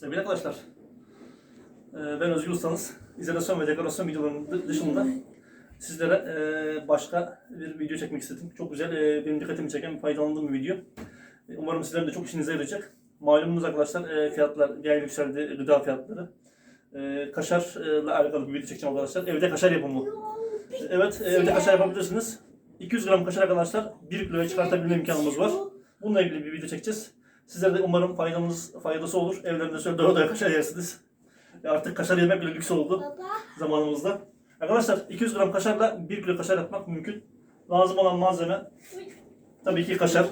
Sevgili arkadaşlar, e, ben Özgür Ustanız. İzolasyon ve dekorasyon videolarının dı- dışında sizlere e, başka bir video çekmek istedim. Çok güzel, e, benim dikkatimi çeken, faydalandığım bir video. Umarım sizlerin de çok işinize yarayacak. Malumunuz arkadaşlar fiyatlar gayet yükseldi, gıda fiyatları. Kaşarla alakalı bir video çekeceğim arkadaşlar. Evde kaşar yapımı. Evet, evde kaşar yapabilirsiniz. 200 gram kaşar arkadaşlar 1 kiloya çıkartabilme imkanımız var. Bununla ilgili bir video çekeceğiz. Sizlere de umarım faydamız, faydası olur. Evlerinde şöyle doya doya kaşar yersiniz. Artık kaşar yemek bile lüks oldu zamanımızda. Arkadaşlar 200 gram kaşarla 1 kilo kaşar yapmak mümkün. Lazım olan malzeme tabii ki kaşar.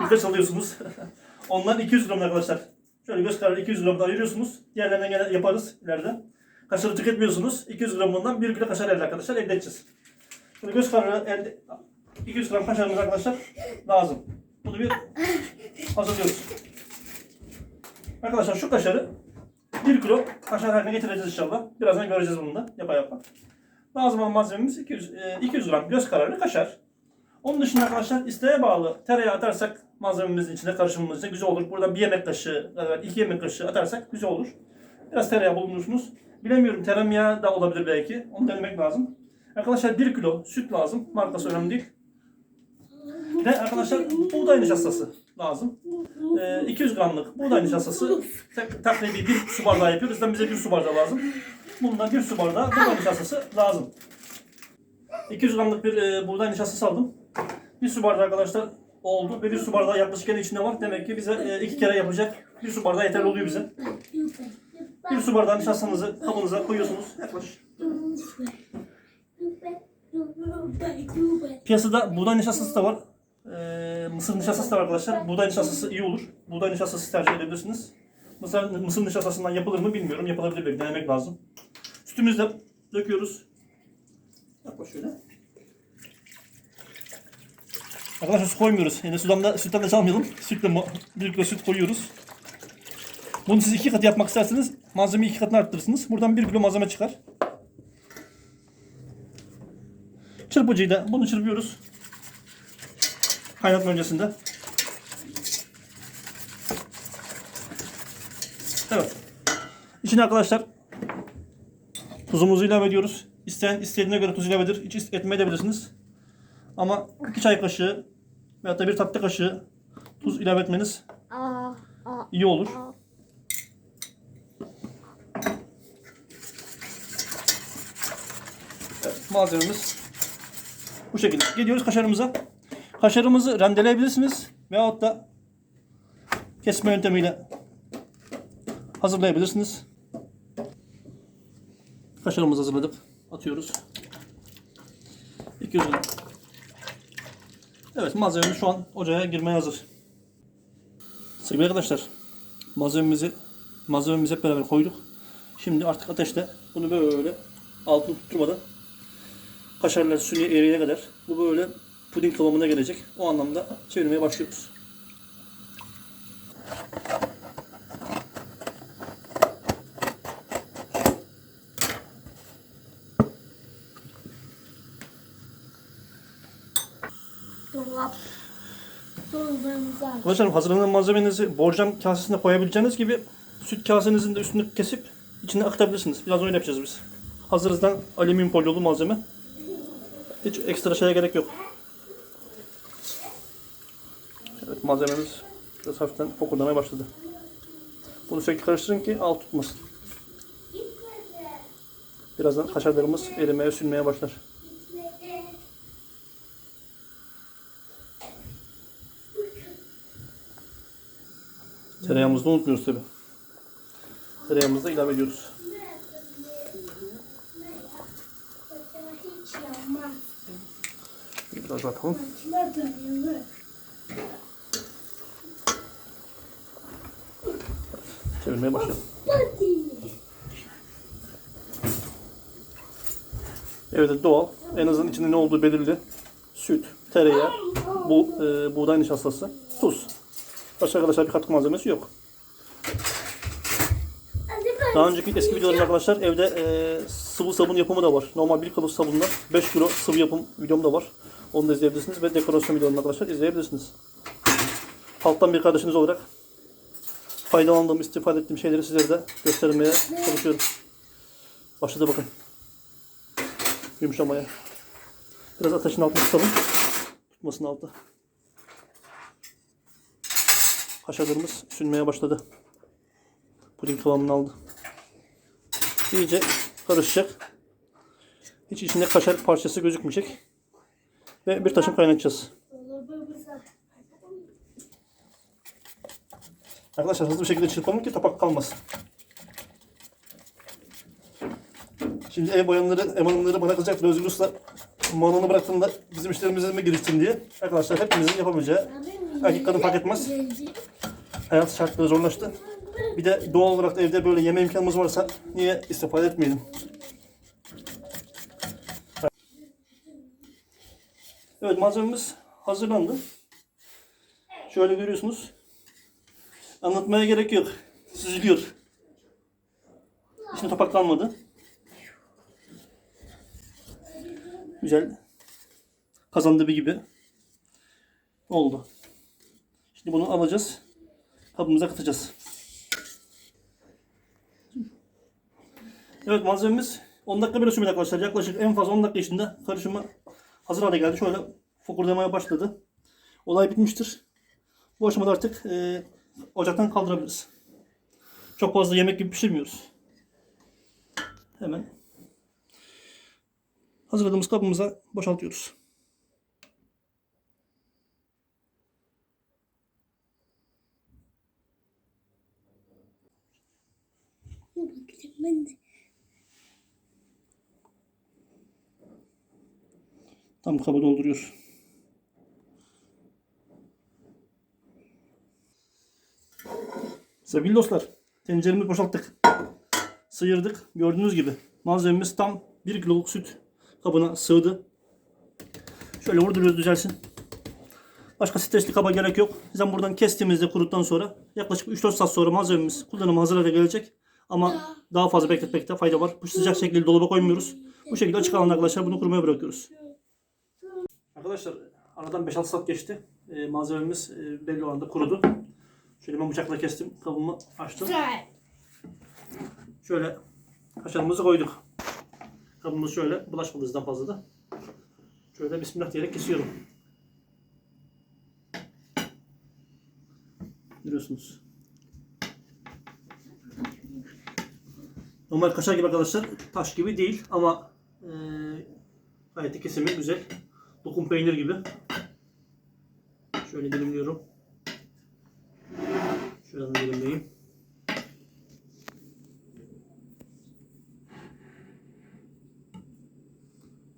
Birkaç alıyorsunuz. Ondan 200 gram arkadaşlar. Şöyle göz kararı 200 gram da ayırıyorsunuz. Diğerlerine gene yaparız ileride. Kaşarı tüketmiyorsunuz. 200 gramından 1 kilo kaşar elde arkadaşlar elde edeceğiz. Şöyle göz kararı elde 200 gram kaşarımız arkadaşlar lazım. Bunu bir hazırlıyoruz. Arkadaşlar şu kaşarı 1 kilo kaşar haline getireceğiz inşallah. Birazdan göreceğiz bunu da yapa yapa. Lazım olan malzememiz 200, e, 200 gram göz kararı kaşar. Onun dışında arkadaşlar isteğe bağlı tereyağı atarsak malzememizin içine karışımımız içine güzel olur. Burada bir yemek kaşığı, iki yemek kaşığı atarsak güzel olur. Biraz tereyağı bulundurursunuz. Bilemiyorum tereyağı da olabilir belki. Onu denemek lazım. Arkadaşlar 1 kilo süt lazım. Markası önemli değil. Ve arkadaşlar buğday nişastası lazım. Ee, 200 gramlık buğday nişastası tek- takribi bir su bardağı yapıyoruz. Zaten bize bir su bardağı lazım. Bundan bir su bardağı buğday nişastası lazım. 200 gramlık bir e, buğday nişastası aldım. Bir su bardağı arkadaşlar oldu ve bir su bardağı yaklaşık gene içinde var. Demek ki bize e, iki kere yapacak bir su bardağı yeterli oluyor bize. Bir su bardağı nişastanızı kabınıza koyuyorsunuz. Yaklaş. Piyasada buğday nişastası da var. Ee, mısır nişastası da var arkadaşlar. Buğday nişastası iyi olur. Buğday nişastası tercih edebilirsiniz. Mısır, mısır nişastasından yapılır mı bilmiyorum. Yapılabilir belki denemek lazım. Sütümüzü de döküyoruz. Yaklaş şöyle. Arkadaşlar su koymuyoruz. Yani sudan da, sütten de çalmayalım. Sütle mu- bir kilo süt koyuyoruz. Bunu siz iki kat yapmak isterseniz malzemeyi iki katına arttırırsınız. Buradan bir kilo malzeme çıkar. Çırpıcıyla bunu çırpıyoruz. Kaynatma öncesinde. Evet. İçine arkadaşlar tuzumuzu ilave ediyoruz. İsteyen istediğine göre tuz ilave eder. Hiç etmeyebilirsiniz. Ama 2 çay kaşığı veyahut da bir tatlı kaşığı tuz ilave etmeniz iyi olur. Evet, malzememiz bu şekilde. Geliyoruz kaşarımıza. Kaşarımızı rendeleyebilirsiniz veyahut da kesme yöntemiyle hazırlayabilirsiniz. Kaşarımızı hazırladık. Atıyoruz. 200 gram. Evet malzememiz şu an ocağa girmeye hazır. Sevgili arkadaşlar malzememizi malzememizi hep beraber koyduk. Şimdi artık ateşte bunu böyle altını tutturmadan kaşarlar sünye eriyene kadar bu böyle puding kıvamına gelecek. O anlamda çevirmeye başlıyoruz. Dolap. Arkadaşlar hazırlanan malzemenizi borcam kasesine koyabileceğiniz gibi süt kasenizin de üstünü kesip içine akıtabilirsiniz. Biraz öyle yapacağız biz. Hazırızdan alüminyum folyolu malzeme. Hiç ekstra şeye gerek yok. Evet malzememiz biraz hafiften fokurdamaya başladı. Bunu sürekli karıştırın ki alt tutmasın. Birazdan kaşarlarımız erimeye, sünmeye başlar. Tereyağımızı da unutmuyoruz tabi. Tereyağımızı da ilave ediyoruz. Biraz atalım. Başlayalım. Hadi. Evet doğal. En azından içinde ne olduğu belirli. Süt, tereyağı, bu e, buğday nişastası, tuz. Başka arkadaşlar bir katkı malzemesi yok. Daha önceki eski videolarımda arkadaşlar evde e, sıvı sabun yapımı da var. Normal 1 kilo sabunla 5 kilo sıvı yapım videom da var. Onu da izleyebilirsiniz ve dekorasyon videolarını arkadaşlar izleyebilirsiniz. Halktan bir kardeşiniz olarak faydalandığım, istifade ettiğim şeyleri sizlere de göstermeye çalışıyorum. Başladı bakın. Yumuşamaya. Biraz ateşin altına tutalım. Tutmasın altı. Kaşarlarımız sünmeye başladı. Puding kıvamını aldı. İyice karışacak. Hiç içinde kaşar parçası gözükmeyecek. Ve bir taşım kaynatacağız. Arkadaşlar hızlı bir şekilde çırpalım ki tapak kalmasın. Şimdi ev bayanları, ev hanımları bana kızacaktır. Özgür Usta malını bıraktığında bizim işlerimize mi giriştin diye. Arkadaşlar hepimizin yapabileceği erkek kadın fark etmez. Hayat şartları zorlaştı. Bir de doğal olarak da evde böyle yeme imkanımız varsa niye istifade etmeyelim? Evet malzememiz hazırlandı. Şöyle görüyorsunuz. Anlatmaya gerek yok. Süzülüyor. İçinde topak kalmadı. Güzel. Kazan dibi gibi oldu. Şimdi bunu alacağız. Kabımıza katacağız. Evet malzememiz 10 dakika bile sürmedi arkadaşlar. Yaklaşık en fazla 10 dakika içinde karışımı hazır hale geldi. Şöyle fokurdamaya başladı. Olay bitmiştir. Bu aşamada artık e, ocaktan kaldırabiliriz. Çok fazla yemek gibi pişirmiyoruz. Hemen hazırladığımız kabımıza boşaltıyoruz. Tam kaba dolduruyoruz. Sevgili dostlar, tenceremizi boşalttık. Sıyırdık. Gördüğünüz gibi malzememiz tam 1 kiloluk süt kabına sığdı. Şöyle vurduruyoruz düzelsin. Başka stresli kaba gerek yok. Zaten buradan kestiğimizde kuruttan sonra yaklaşık 3-4 saat sonra malzememiz kullanıma hazır hale gelecek. Ama daha fazla bekletmekte fayda var. Bu sıcak şekilde dolaba koymuyoruz. Bu şekilde açık alanda arkadaşlar bunu kurumaya bırakıyoruz. Arkadaşlar aradan 5-6 saat geçti. Ee, malzememiz e, belli oranda kurudu. Şöyle ben bıçakla kestim. Kabımı açtım. Güzel. Şöyle kaşarımızı koyduk. Kabımız şöyle bulaşmadı hızdan fazla da. Şöyle bismillah diyerek kesiyorum. Görüyorsunuz. Normal kaşar gibi arkadaşlar. Taş gibi değil ama e, gayet de kesimi güzel. Lokum peynir gibi. Şöyle dilimliyorum. Şuradan dilimleyeyim.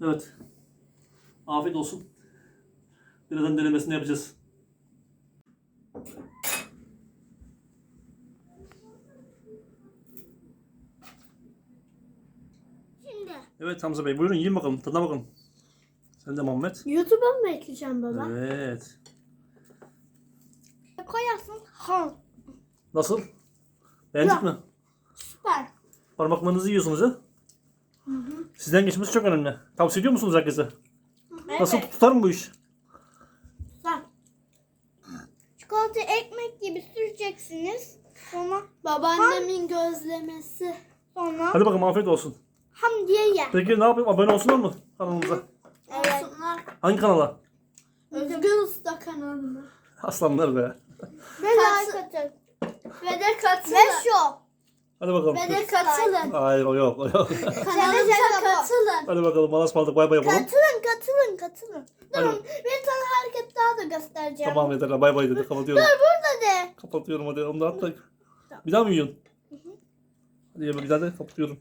Evet. Afiyet olsun. Birazdan denemesini yapacağız. Şimdi Evet Hamza Bey buyurun yiyin bakalım. Tadına bakalım. Sen de Muhammed. YouTube'a mı ekleyeceğim baba? Evet. Koyarsın. Ha. Nasıl? Beğendik mi? Süper. Parmaklarınızı yiyorsunuz ha? Sizden geçmesi çok önemli. Tavsiye ediyor musunuz herkese? Nasıl Evet. tutar mı bu iş? Güzel. Çikolata ekmek gibi süreceksiniz. Sonra babaannemin gözlemesi. Sonra Hadi bakalım afiyet olsun. ham diye ye. Peki ne yapayım? Abone olsunlar mı kanalımıza? Evet. Hangi kanala? Özgür Usta kanalına. Aslanlar be. Ve like atın. Ve de katılın. Ve şu. Hadi bakalım. Ve de katılın. Hayır o yok o yok. Kanalımıza katılın. Hadi bakalım. Allah'a ısmarladık. Bay bay yapalım. Katılın, katılın, katılın. Hadi. Durun, bir tane hareket daha da göstereceğim. Tamam yeter. Bay bay dedi. Kapatıyorum. Burada de. Kapatıyorum hadi. Onu da at da. Bir daha mı yiyorsun? Hadi yeme bir daha da kapatıyorum.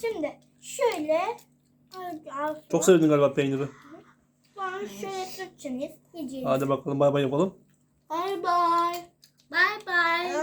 Şimdi şöyle. Çok sevdin galiba peyniri. Sonra şöyle sürteceğiz. Yiyeceğiz. Hadi bakalım bay bay yapalım. Bye bye. Bye bye.